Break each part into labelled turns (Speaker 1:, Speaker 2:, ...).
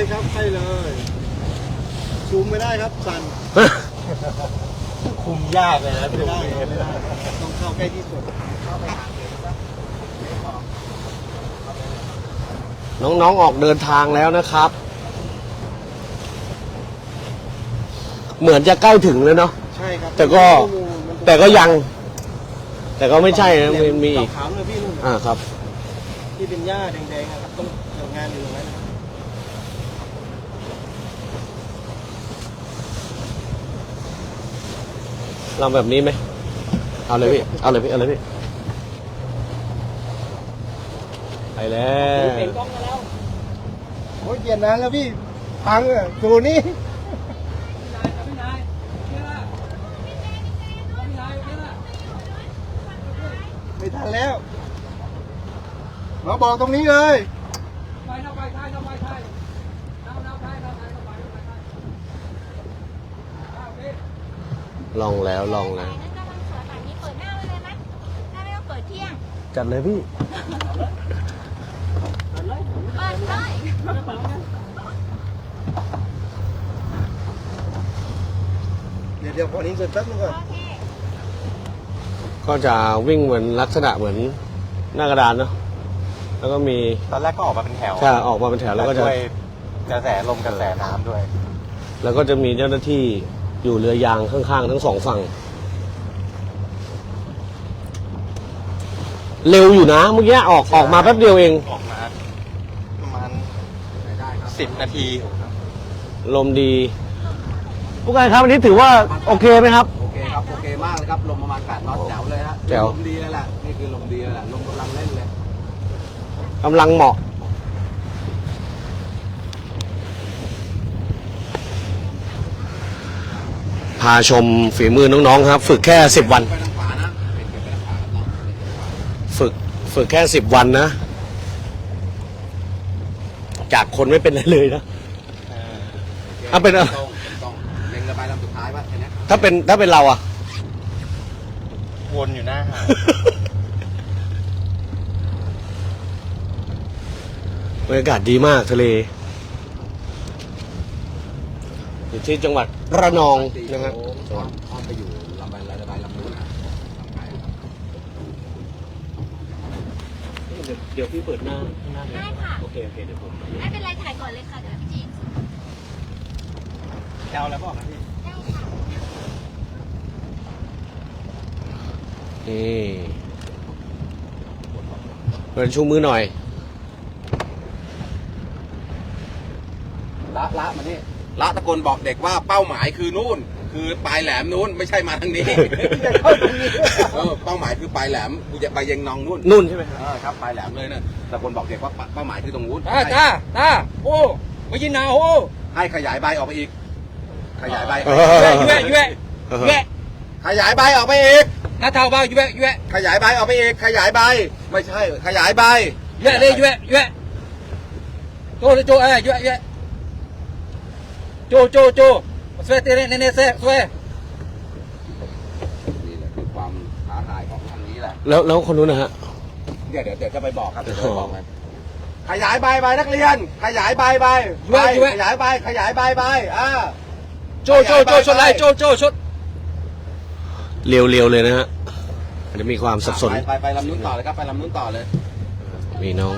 Speaker 1: เลยครับใช่เลยซูมไม่ได้ครับสั่น
Speaker 2: คุมยากเลยนะ
Speaker 1: ไม่ได้ไม่ได้ต้องเข้าใกล้ที่สุด
Speaker 3: น้องๆออกเดินทางแล้วนะครับ เหมือนจะใกล้ถึงแล้วเนาะ
Speaker 1: ใช่ครับ
Speaker 3: แต่ก็
Speaker 1: มัน
Speaker 3: แต่ก็ยัง แต่ก็ไม่ใช่นะมีมีอีก
Speaker 1: ขาวๆเลยพี่นู่น
Speaker 3: อ่าครับ
Speaker 1: ที่เป็นหญ้าแดงๆอะครับต้องทำงานอยู่ตรงนั้น นะครับ
Speaker 3: เราแบบนี้ไหมเอาเลยพี่เอาเลยพี่เอาเลยพี่ไปแล้ว
Speaker 1: โอ้ยเย็นนานแล้วพี่พังอะตัวนี้ไม่ทันแล้ว มาบอกตรงนี้เลย
Speaker 3: ลองแล้วลองแล้ว
Speaker 4: นั่นกำลังสวยแบบนี้เปิดหน้าไว้เลยไหมถ้าไม่ต้องเปิดเที่ยง
Speaker 3: จัดเลยพี่
Speaker 4: เปิดเลย
Speaker 1: เดี๋ยวเดี๋ยวพอนี้เสร็จแป๊บนึงก่อน
Speaker 4: โอเค
Speaker 3: ก็จะวิ่งเหมือนลักษณะเหมือนหน้ากระดานเนาะแล้วก็มี
Speaker 2: ตอนแรกก็ออกมาเป็นแถว
Speaker 3: ถ้าออกมาเป็นแถวแล้วก็จะ
Speaker 2: ด้วยกระแสลมกระแสน้ำด้วย
Speaker 3: แล้วก็จะมีเจ้าหน้าที่ อยู่เรือยางข้างๆ ทั้งสองฝั่ง เร็วอยู่นะเมื่อกี้ออกออกมาแป๊บเดียวเอง
Speaker 2: ออกมาประมาณสิบนาที
Speaker 3: ลมดี ผู้การครับวันนี้ถือว่าโอเคไหมครับ
Speaker 5: โอเคครับ โอเคมากเลยครับ ลมประมาณ8น็อตแจ๋วเลยฮะ
Speaker 3: แจ๋ว
Speaker 5: ลมดีเลยแหละ นี่คือลมดีเลยแหละ ลมกำลังเล่นเลย
Speaker 3: กำลังเหมาะ พาชมฝีมือน้องๆครับ ฝึกแค่สิบวัน
Speaker 5: ไปทางขวานะเป็นไปทางขวาครับน้องเป็นไปทางขวา
Speaker 3: ฝึกฝึกแค่สิบวันนะ จากคนไม่เป็นอะไรเลยนะ อะเป็นอะไร
Speaker 5: ตรงตรงเล็งระบายลำสุดท้ายป่ะแค่เนี้ย
Speaker 3: ถ้าเป็นถ้าเป็นเราอะ
Speaker 2: วนอยู่หน้าหาด
Speaker 3: บรรยากาศดีมากทะเล อยู่ที่จังหวัดระนองนะฮะ
Speaker 5: โค้งอ้อมอ้อมไปอยู่ลำบายระบายลำนู้นนะลำไกล
Speaker 3: เดี๋ยวพี่เปิดหน้าข้างหน้า
Speaker 4: ได้ค่ะ
Speaker 3: โอเคโอเคเดี๋ยวผม
Speaker 4: ไม่เป็นไรถ่ายก่อนเลยค่ะเดี๋ยวพี่จีน
Speaker 1: จะเอาอะไรบอกนะพี่
Speaker 4: ได้ค่ะ
Speaker 3: นี่เปิดชูมือหน่อย
Speaker 5: ละละมานี่ ละตะโกนบอกเด็กว่าเป้าหมายคือนู่น คือปลายแหลมนู้นไม่ใช่มาทางนี้เออเป้าหมายคือปลายแหลมกูจะไปเยังนองนู่น
Speaker 3: นุ่นใช่ไหมครับ
Speaker 5: เออครับปลายแหลมเลยนะตะโกนบอกเด็กว่าเป้าหมายคือตรงนู้น
Speaker 6: ตาตาตาโอ้ไม่ยินนาโอ้
Speaker 5: ให้ขยายใบออกไปอีก ขยายใบ
Speaker 3: เอ
Speaker 6: แย่
Speaker 3: อ
Speaker 6: แย่แย่แย่
Speaker 5: ขยายใบออกไปอีก
Speaker 6: หน้าเท้าบ้าแย่แย่
Speaker 5: ขยายใบออกไปอีก ขยายใบ ไม่ใช่ ขยายใบ
Speaker 6: แย่เลยแย่แย่โจโจเอ้ยแย่แย่ โจโจโจสวยเตเรเนเนเซ่สวย
Speaker 5: นี่แหละคือความท้าทายของทางนี้แหละ
Speaker 3: แล้วแล้วคนนู้นนะฮะ
Speaker 5: เดี๋ยวเดี๋ยวเดี๋ยวจะไปบอกครับเดี๋ยวจะไปบอกมันขยายใบใบนักเรียน ขยายใบใบใบขยายใบขยายใบใบอ่า
Speaker 6: โจโจโจชนไล่โจโจชน
Speaker 3: เร็วๆเลยนะฮะอาจจะมีความสับสน
Speaker 5: ไปไปไปลำนู้นต่อเลยครับไปลำนู้นต่อเลย
Speaker 3: มีน้อง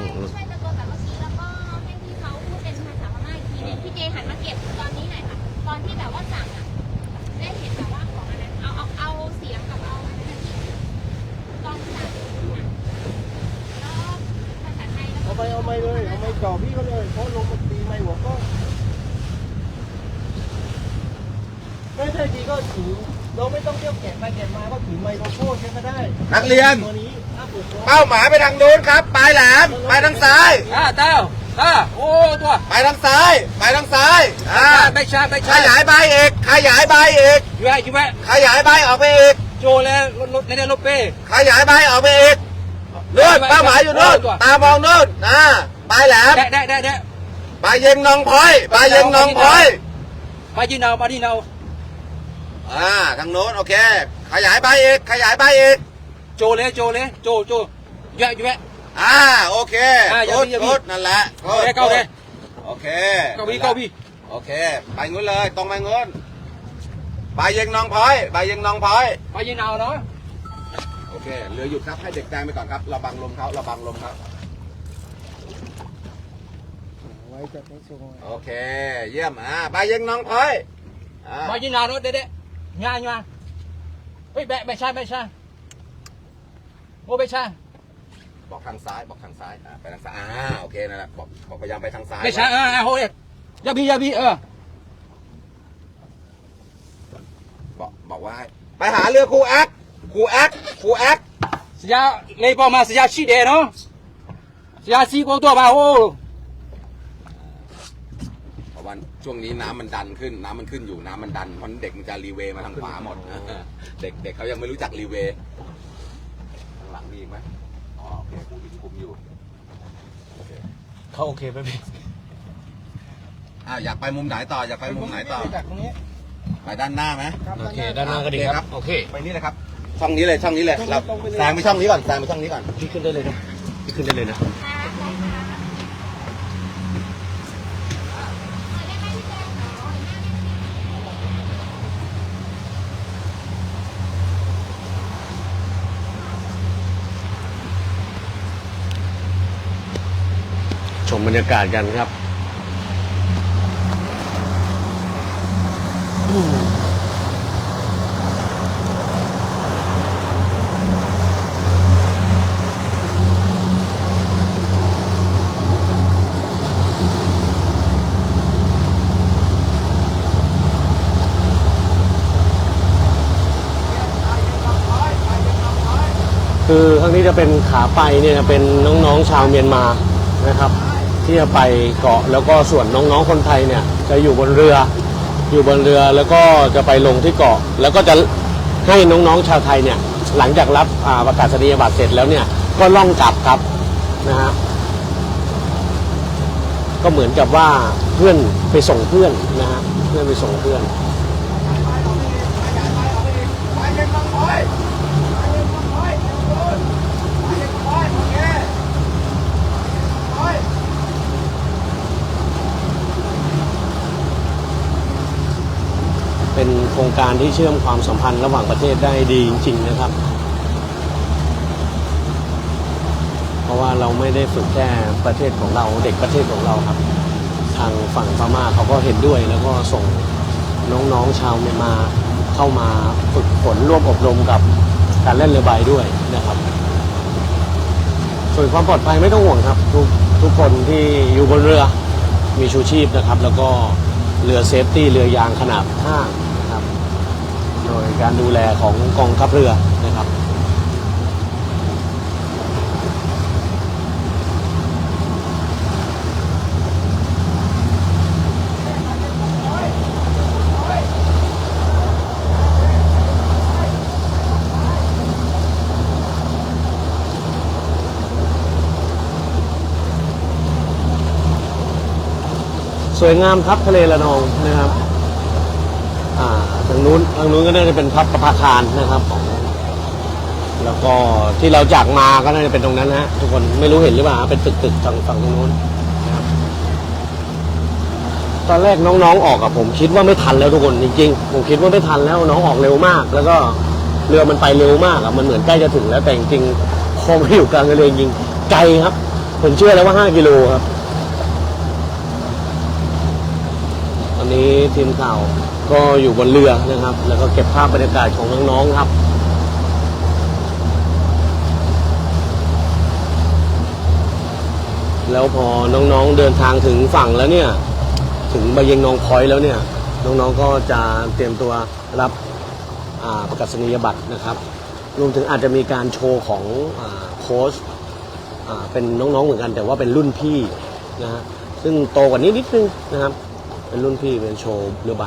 Speaker 4: ที่แบบว่าสั่งอะได้เห็นแบบว่าของอันนั้นเอาเอาเอาเสียงกับเอาอันนั้นที่ตอนสั่งอะแล้วภาษาไทยแล้ว
Speaker 1: เอาไปเอาไมเลยเอาไม่จ่อพี่เขาเลยเพราะลมมันตีไม่หัวก็ไม่ใช่ทีก็ถือเราไม่ต้องเที่ยวแกะไปแกะมาก็ถือไมโครโฟนใช้ก็ได้
Speaker 5: นักเรียน
Speaker 1: ตัวนี้ถ้าเป้า
Speaker 5: หมายไปทางโน้นครับ ปลายแหลม ไปทางซ้าย
Speaker 6: ตาเต้า ตาโอ้ตัว
Speaker 5: ไปทางซ้าย ไปทางซ้ายอ่า
Speaker 6: ไม่ใช่ไม่
Speaker 5: ข
Speaker 6: ใช่
Speaker 5: ยายใบอีกขยายใบอีก
Speaker 6: แย่แย่
Speaker 5: ขยายใบออกไปอีก
Speaker 6: โจแล้วรถเนเนรถเป้
Speaker 5: ขยายใบออกไปอีกนู่น
Speaker 6: ไปไป
Speaker 5: เป้าหมายอยู่นู่น
Speaker 6: ตัว
Speaker 5: ตามองนู่นอ่าปลายแหลม
Speaker 6: ได้ได้ได้ได้
Speaker 5: ปลายเย็งนองพลอยปลายเย็งนองพลอย
Speaker 6: มายินนามายินนา
Speaker 5: อ่าทางโน้นโอเค ขยายใบอีกขยายใบอีก
Speaker 6: โจเลยโจเลยโจโจแย่แย่
Speaker 5: อ่าโอเค
Speaker 6: อ่าอย่า
Speaker 5: กุด
Speaker 6: อย่า
Speaker 5: กุดนั่นแหละ
Speaker 6: เข้าเลยเข้าเลย
Speaker 5: โอเคเค
Speaker 6: เก้าบี้เก้าบี้
Speaker 5: โอเค ไปงุ้นเลยตรงไปงุ้นไปเยังนองพอยไปเยังนองพอย
Speaker 6: ไปยินเอาเนาะ
Speaker 5: โอเคเรือหยุดครับให้เด็กแดงไปก่อนครับเราบังลมเขาเราบังลมครับ
Speaker 1: ไว้จะไปส่ง
Speaker 5: โอเค เยี่ยมอ่าไปเยังนองพอยอ่า
Speaker 6: ไปยินเอาเนาะเด็ดๆงานงานเฮ้ยแบะไม่ใช่ไม่ใช่โอ้ไม่ใช่
Speaker 5: บอกทางซ้ายบอกทางซ้ายอ่าไปทางซ้ายอ่าโอเคนั่นแหละบอกบอกพยายามไปทางซ้าย
Speaker 6: ไม่ใช่อ่าโอ้ยยาบียาบีเออ
Speaker 5: บอกบอกว่าให้ไปหาเรือครูแอ๊กครูแอ๊กครูแอ๊ก
Speaker 6: สยาเลยพอมาสยาชีเดเนาะสยาซีโกตัวมาโอ้
Speaker 5: เพราะว่าช่วงนี้น้ำมันดันขึ้น น้ำมันขึ้นอยู่น้ำมันดันเพราะเด็กมันจะรีเวย์มาทางขวาหมดเด็กเด็กเขายังไม่รู้จักรีเวย์ข้างหลังมีอีกไหม อ๋อโอเคครูอินคุมอยู่โอเค
Speaker 3: เขาโอเคไหมพี่
Speaker 5: อ่าอยากไปมุมไหนต่ออยากไปมุมไหนต่อ
Speaker 1: จากตรงนี้
Speaker 5: ไปด้านหน้าไหม
Speaker 1: ครับ
Speaker 3: โอเคด้านหน้าก็ดีครับโอเค
Speaker 5: ไปนี่เลยครับช่องนี้เลยช่องนี้เลยเราแซงไปช่องนี้ก่อนแซงไปช่องนี้ก่อน
Speaker 3: พี่ขึ้นได้เลยนะพี่ขึ้นได้เลยนะ บรรยากาศกันครับคือครั้งนี้จะเป็นขาไปเนี่ยเป็นน้องๆชาวเมียนมานะครับ ที่จะไปเกาะแล้วก็ส่วนน้องๆคนไทยเนี่ยจะอยู่บนเรือ อยู่บนเรือแล้วก็จะไปลงที่เกาะ แล้วก็จะให้น้องๆชาวไทยเนี่ยหลังจากรับประกาศนียบัตรเสร็จแล้วเนี่ยก็ล่องกลับครับนะฮะก็เหมือนกับว่าเพื่อนไปส่งเพื่อนนะฮะเพื่อนไปส่งเพื่อน โครงการที่เชื่อมความสัมพันธ์ระหว่างประเทศได้ดีจริง ๆ นะครับ เพราะว่าเราไม่ได้ฝึกแค่ประเทศของเราเด็กประเทศของเราครับ ทางฝั่งพม่าเขาก็เห็นด้วยแล้วก็ส่งน้องๆชาวเมียนมาเข้ามาฝึกฝนร่วมอบรมกับการเล่นเรือใบด้วยนะครับ ส่วนความปลอดภัยไม่ต้องห่วงครับ ทุกทุกคนที่อยู่บนเรือมีชูชีพนะครับ แล้วก็เรือเซฟตี้เรือยางขนาดห้า ใการดูแลของกองทัพเรือนะครับสวยงามครับทะเลละนองนะครับ อ่าทางนู้นทางนู้นก็น่าจะเป็นพับประภาคารนะครับของแล้วก็ที่เราจากมาก็น่าจะเป็นตรงนั้นนะฮะทุกคนไม่รู้เห็นหรือเปล่าเป็นตึกตึกฝั่งฝั่งตรงนู้นนะครับตอนแรกน้องๆออกอะผมคิดว่าไม่ทันแล้วทุกคนจริงๆผมคิดว่าไม่ทันแล้วน้องออกเร็วมาก แล้วก็เรือมันไปเร็วมากอะมันเหมือนใกล้จะถึงแล้วแต่จริงๆพอมาอยู่กลางทะเลจริงไกลครับ ผมเชื่อแล้วว่าห้ากิโลครับ ตอ นี้ทีมข่าวก็อยู่บนเรือนะครับ แล้วก็เก็บภาพบรรยากาศของน้องๆครับแล้วพอน้องๆเดินทางถึงฝั่งแล้วเนี่ย ถึงบาเยงนองพอยแล้วเนี่ย น้องๆก็จะเตรียมตัวรับประกาศนียบัตรนะครับ รวมถึงอาจจะมีการโชว์ของอโค้ชเป็นน้องๆเหมือนกัน แต่ว่าเป็นรุ่นพี่นะฮะซึ่งโตกว่านี้นิดนึงนะครับ เป็นรุ่นพี่เป็นโชว์เรือใบ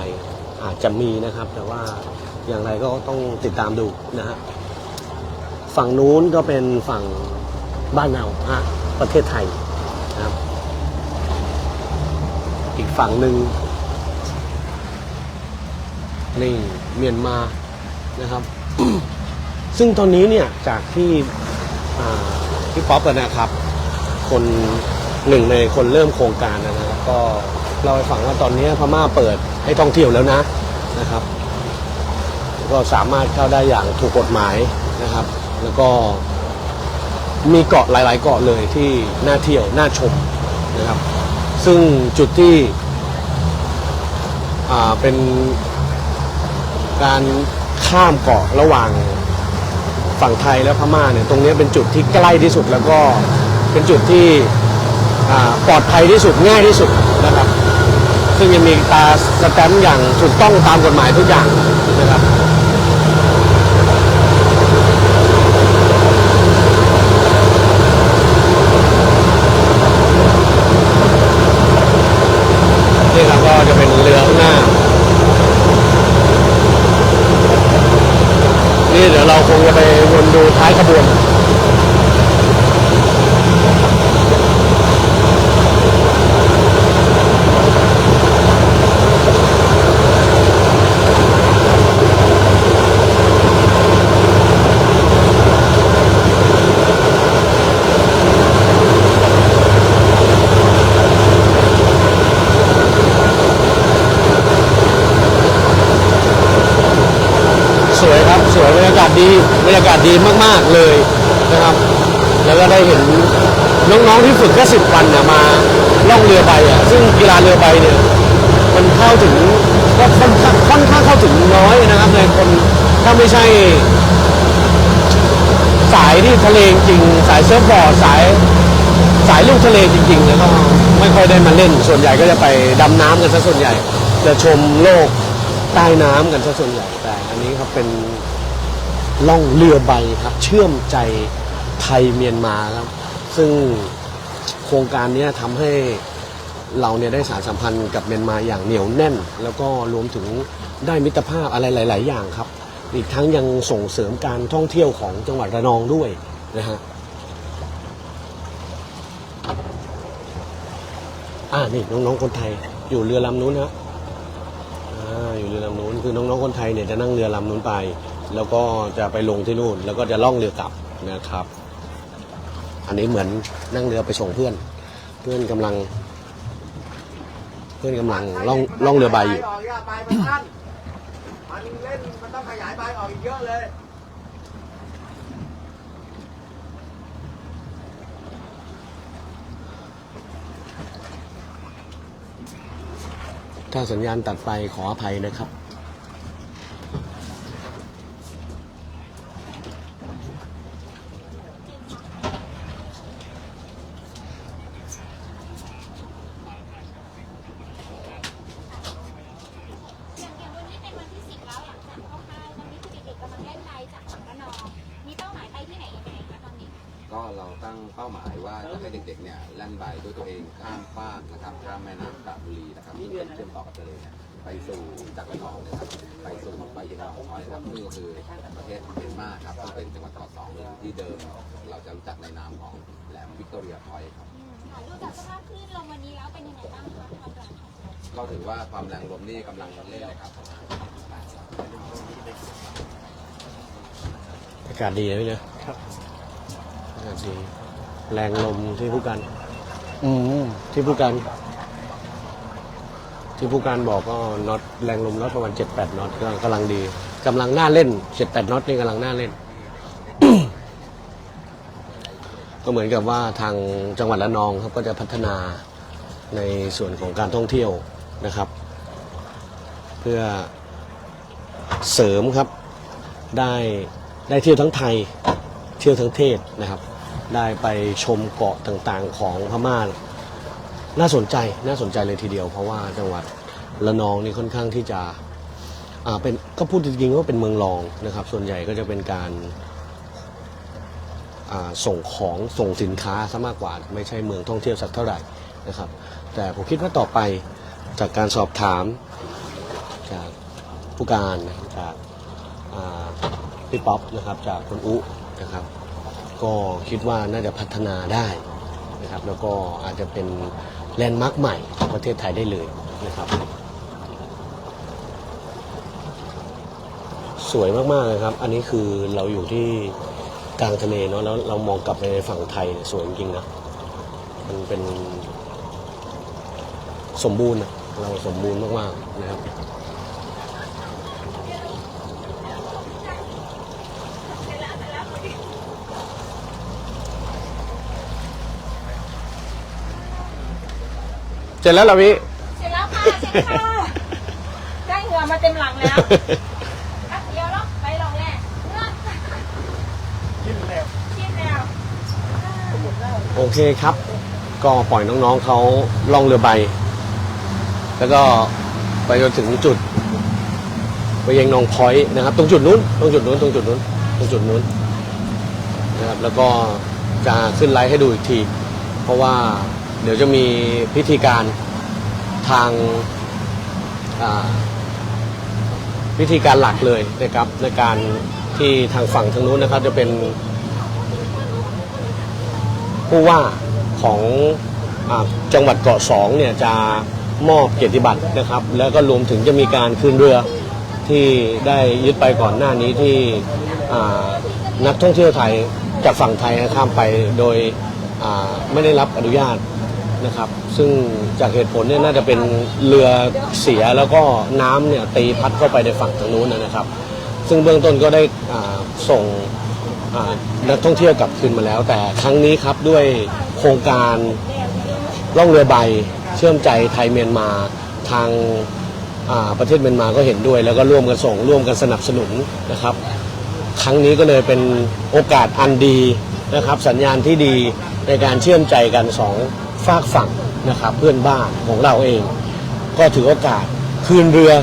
Speaker 3: อาจจะมีนะครับ แต่ว่าอย่างไรก็ต้องติดตามดูนะฮะฝั่งนู้นก็เป็นฝั่งบ้านเราฮะประเทศไทยนะครับ อีกฝั่งหนึ่งนี่เมียนมานะครับ ซึ่งตอนนี้เนี่ยจากที่อ่าพี่ป๊อปนะครับ คนหนึ่งในคนเริ่มโครงการนะครับก็ เล่าให้ฟังว่าตอนนี้พม่าเปิดให้ท่องเที่ยวแล้วนะนะครับ ก็สามารถเข้าได้อย่างถูกกฎหมายนะครับ แล้วก็มีเกาะหลาย ๆ เกาะเลยที่น่าเที่ยวน่าชมนะครับ ซึ่งจุดที่เป็นการข้ามเกาะระหว่างฝั่งไทยและพม่าเนี่ยตรงนี้เป็นจุดที่ใกล้ที่สุดแล้วก็เป็นจุดที่ปลอดภัยที่สุดง่ายที่สุด ซึ่งยังมีตาสแตมป์อย่างถูกต้องตามกฎหมายทุกอย่างนะครับ นี่ครับก็จะเป็นเรือข้างหน้า นี่เดี๋ยวเราคงจะไปวนดูท้ายขบวน สวยครับสวยบรรยากาศ ดีบรรยากาศดีมากๆเลยนะครับ แล้วก็ได้เห็นน้องๆที่ฝึกแค่สิบวันเนี่ยมาล่องเรือใบอะซึ่งกีฬาเรือใบเนี่ยมันเข้าถึงก็ค่อนข้างค่อนข้างเข้าถึงน้อยนะครับในคนถ้าไม่ใช่ สายที่ทะเลจริงสายเซิร์ฟบอร์ดสายสายลูกทะเลจริงๆเนี่ยก็ไม่ค่อยได้มาเล่น ส่วนใหญ่ก็จะไปดำน้ำกันซะส่วนใหญ่ จะชมโลกใต้น้ำกันซะส่วนใหญ่แต่อันนี้ครับเป็น ล่องเรือใบครับ เชื่อมใจไทยเมียนมาครับ ซึ่งโครงการนี้ทำให้เราเนี่ยได้สารสัมพันธ์กับเมียนมาอย่างเหนียวแน่น แล้วก็รวมถึงได้มิตรภาพอะไรหลาย ๆ อย่างครับ อีกทั้งยังส่งเสริมการท่องเที่ยวของจังหวัดระนองด้วยนะฮะอ่านี่น้องๆคนไทยอยู่เรือลำนู้นฮะอ่าอยู่เรือลำนู้นคือน้องๆคนไทยเนี่ยจะนั่งเรือลำนู้นไป แล้วก็จะไปลงที่นู่น แล้วก็จะล่องเรือกลับนะครับ อันนี้เหมือนนั่งเรือไปส่งเพื่อน เพื่อนกำลัง เพื่อนกำลังล่องล่องเรือใบอยู่
Speaker 2: มันเล่นมันต้องขยายใบออกอีกเยอะเลย
Speaker 3: ถ้าสัญญาณตัดไปขออภัยนะครับ
Speaker 4: อย่างอย่างวันนี้เป็นวันที่สิบแล้วหลังจากเข้าค่ายตอนนี้คือเด็กๆกำลังเล่นไลจากฝั่งระนองมีเป้าหมายไปที่ไหนยังไงคะตอนนี้
Speaker 5: ก็เราตั้งเป้าหมายว่าจะให้เด็กๆเนี่ยแล่นใบด้วยตัวเองข้ามฟากนะครับข้ามแม่น้ำกระบุรีนะครับที่เป็นเชื่อมต่อกับทะเลเนี่ยไปสู่จากระนองนะครับไปสู่ไปยังระนองน้อยนะครับนี่ก็คือประเทศเมียนมาครับซึ่งเป็นจังหวัดเกาะสองเลยที่เดิมเราจะรู้จักในนามของแหลมวิกตอเรียพอยต์ครับ
Speaker 4: อืมค่ะดูจากสภาพคลื่นลมวันนี้แล้วเป็นยังไงบ้างคะความแรงของลม
Speaker 5: ก็ถือว่าความแรงลมนี่กำลังเล่นเลยครับ
Speaker 3: อากาศดีนะพี่นะครับอากาศดี แรงลมที่ผู้การอืมที่ผู้การที่ผู้การบอกก็น็อตแรงลมน็อตประมาณเจ็ดแปดน็อตก็กำลังดีกำลังน่าเล่นเจ็ดแปดน็อตนี่กำลังน่าเล่น ก็เหมือนกับว่าทางจังหวัดระนองครับก็จะพัฒนาในส่วนของการท่องเที่ยวนะครับ เพื่อเสริมครับได้ได้เที่ยวทั้งไทยเที่ยวทั้งเทศนะครับ ได้ไปชมเกาะต่างๆของพม่า น่าสนใจน่าสนใจเลยทีเดียว เพราะว่าจังหวัดระนองนี่ค่อนข้างที่จะอ่าเป็นก็พูดจริงๆว่าเป็นเมืองรองนะครับ ส่วนใหญ่ก็จะเป็นการาส่งของส่งสินค้าซะมากกว่า ไม่ใช่เมืองท่องเที่ยวสักเท่าไหร่นะครับ แต่ผมคิดว่าต่อไปจากการสอบถามจากผู้การจากาพี่ป๊อปนะครับจากคุณอุนะครับ ก็คิดว่าน่าจะพัฒนาได้นะครับแล้วก็อาจจะเป็นแลนด์มาร์คใหม่ของประเทศไทยได้เลยนะครับ สวยมากๆเลยครับ อันนี้คือเราอยู่ที่กลางทะเลเนาะแล้วเรามองกลับไปในฝั่งไทยสวยจริงๆนะมันเป็นสมบูรณ์อะเราสมบูรณ์มากๆนะครับ สร็จแล้วเหราพี่
Speaker 4: เสร็จแล้วค่ะเสร็จค่ะได้เหงื่อมาเต็มหลังแล้วแป๊บเดียวแล้วไปลองแรกเนื้อ
Speaker 1: ยิ้มแล้ว
Speaker 4: ชิมแล้ว
Speaker 3: โอเคครับ ก็ปล่อยน้องๆเขาล่องเรือใบ แล้วก็ไปจนถึงจุดไปยังนองพอยต์นะครับ ตรงจุดนู้น ตรงจุดนู้น ตรงจุดนู้น ตรงจุดนู้นนะครับ แล้วก็จะขึ้นไลฟ์ให้ดูอีกที เพราะว่า เดี๋ยวจะมีพิธีการทางาพิธีการหลักเลยนะครับในการที่ทางฝั่งทางนู้นนะครับ จะเป็นผู้ว่าของอจังหวัดเกาะสองเนี่ยจะมอบเกียรติบัตรนะครับ แล้วก็รวมถึงจะมีการคืนเรือที่ได้ยึดไปก่อนหน้านี้ที่นักท่องเที่ยวไทยจากฝั่งไทยข้ามไปโดยไม่ได้รับอนุญาต นะครับ ซึ่งจากเหตุผลเนี่ยน่าจะเป็นเรือเสียแล้วก็น้ำเนี่ยตีพัดเข้าไปในฝั่งทางนู้นนะครับ ซึ่งเบื้องต้นก็ได้อ่าส่งอ่านักท่องเที่ยวกลับคืนมาแล้ว แต่ครั้งนี้ครับด้วยโครงการล่องเรือใบเชื่อมใจไทยเมียนมาทางอ่าประเทศเมียนมาก็เห็นด้วย แล้วก็ร่วมกันส่งร่วมกันสนับสนุนนะครับ ครั้งนี้ก็เลยเป็นโอกาสอันดีนะครับ สัญญาณที่ดีในการเชื่อมใจกันสอง ฝากฝั่งนะครับเพื่อนบ้านของเราเอง ก็ถือโอกาสคืนเรือ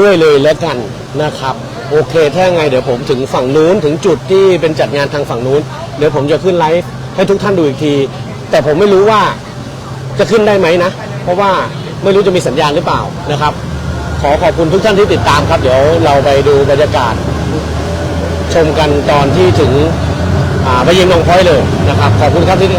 Speaker 3: ด้วยเลยแล้วกันนะครับ โอเคถ้าไงเดี๋ยวผมถึงฝั่งนู้นถึงจุดที่เป็นจัดงานทางฝั่งนู้น เดี๋ยวผมจะขึ้นไลฟ์ให้ทุกท่านดูอีกที แต่ผมไม่รู้ว่าจะขึ้นได้ไหมนะ เพราะว่าไม่รู้จะมีสัญญาณหรือเปล่านะครับ ขอขอบคุณทุกท่านที่ติดตามครับ เดี๋ยวเราไปดูบรรยากาศ ชมกันตอนที่ถึงไปยิงนองพ้อยเลยนะครับ ขอบคุณครับที่